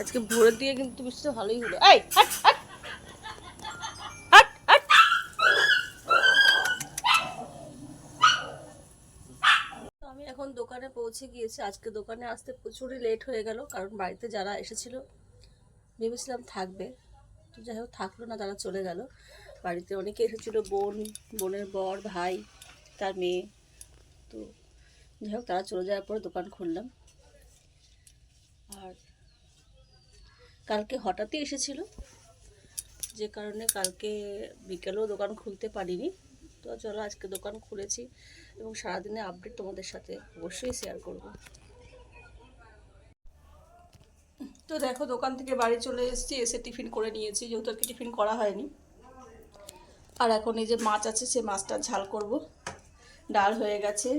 আজকে ভোরের দিয়ে কিন্তু বৃষ্টিটা ভালোই হলো। এই, হাট হাট। এখন দোকানে পৌঁছে গিয়েছি। আজকে দোকানে আসতে প্রচুরই লেট হয়ে গেল, কারণ বাড়িতে যারা এসেছিল, ভেবেছিলাম থাকবে। তো যাই হোক, থাকল না, তারা চলে গেল। বাড়িতে অনেকে এসেছিল, বোন, বোনের বর, ভাই, তার মেয়ে। তো যাই হোক, তারা চলে যাওয়ার পরে দোকান খুললাম। আর কালকে হঠাৎই এসেছিল। যে কারণে কালকে বিকেলেও দোকান খুলতে পারিনি। তো চলো আজকে দোকান খুলেছি এবং সারাদিনে আপডেট তোমাদের সাথে অবশ্যই শেয়ার করব। তো দেখো, দোকান থেকে বাড়ি চলে এসেছি, এসে টিফিন করে নিয়েছি, যেহেতু আর টিফিন করা হয়নি। আর এখন এই যে মাছ আছে সে মাছটা ঝাল করব। ডাল হয়ে গেছে।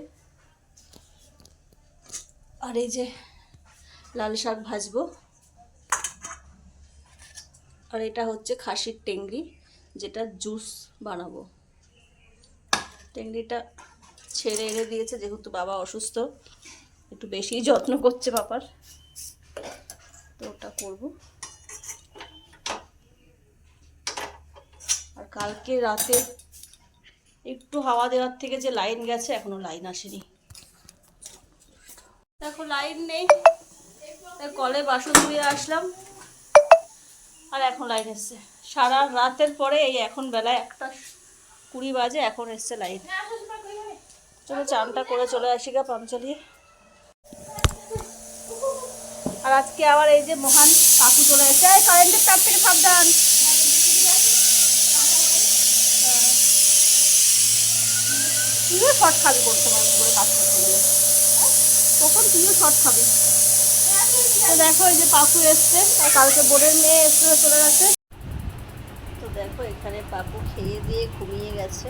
আর এই যে লাল শাক ভাজবো। আর এটা হচ্ছে খাসির টেংরি, যেটা জুস বানাবো। টেংরিটা ছেড়ে এনে দিয়েছে, যেহেতু বাবা অসুস্থ, একটু বেশি যত্ন করছে বাবার। তো ওটা করব। আর কালকে রাতে একটু হাওয়া দেওয়ার থেকে যে লাইন গেছে, এখনও লাইন আসেনি। দেখো, লাইন নেই। কলে বাসন ধুয়ে আসলাম। আর এখন লাইট এসছে। সারা রাতের পরে এই এখন বেলায় একটা কুড়ি বাজে, এখন এসছে লাইট চলো চানটা করে চলে আসি গা পাম চালিয়ে আর আজকে আবার এই যে মহান কাকু চলে এসেছে কারেন্টের তার থেকে সাবধান। তুইও শর্ট খাবি, করতে পারবি, করে কাজ করতে গেলে তখন তুইও শর্ট খাবি। দেখো এই যে পাপু এসছে। আর কালকে বোনের মেয়ে এসে চলে গেছে। তো দেখো এখানে পাপু খেয়ে দিয়ে ঘুমিয়ে গেছে।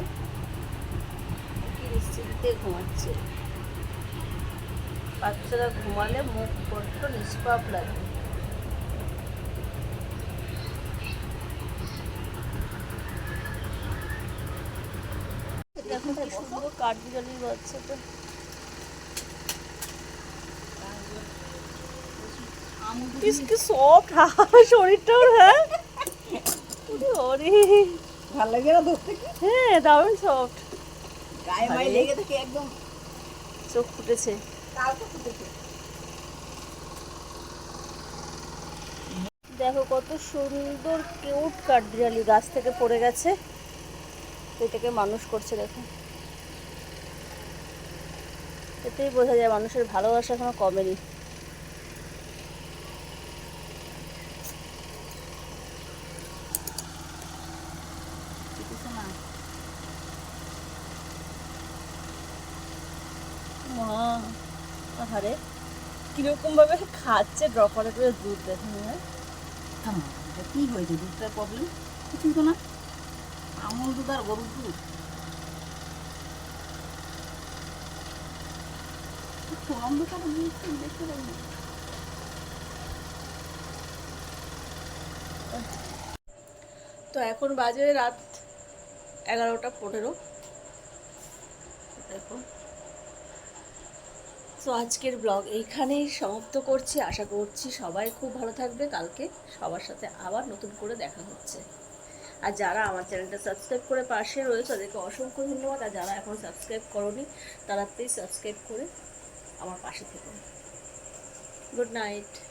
নিশ্চিন্তে ঘুমাচ্ছে। বাচ্চারা ঘুমালে মুখ বড্ড নিষ্পাপ লাগে। দেখো সুন্দর কাঠবিড়ালির বাচ্চাটা। কিসকে সফট শরীরটাও হ্যাঁ। ওরে ভালো লাগে না ধরতে হ্যাঁ দারুণ সফট গায়ে মায়ে লেগে থাকে একদম চোখ ফুটেছে। কালকে ফুটেছে। দেখো কত সুন্দর কিউট কাঠবিড়ালি গাছ থেকে পড়ে গেছে। এটাকে মানুষ করছে দেখো। এতেই বোঝা যায় মানুষের ভালোবাসা এখনও কমেনি কিছু না মা আহারে কীরকম ভাবে খাচ্ছে ড্র করে দুধ দেখো থামো এটা কি হয়েছে? দুধটার প্রবলেম কিছুই তো না? আমুল দুধ আর গরুর দুধ? অন্ধকার দেখতে পাই না। তো এখন বাজে রাত এগারোটা পনেরো দেখো তো আজকের ব্লগ এইখানেই সমাপ্ত করছি। আশা করছি সবাই খুব ভালো থাকবে। কালকে সবার সাথে আবার নতুন করে দেখা হচ্ছে। আর যারা আমার চ্যানেলটা সাবস্ক্রাইব করে পাশে রয়েছে, তাদেরকে অসংখ্য ধন্যবাদ। আর যারা এখন সাবস্ক্রাইব করনি, তারা প্লিজ সাবস্ক্রাইব করে আমার পাশে থেকো। Good night.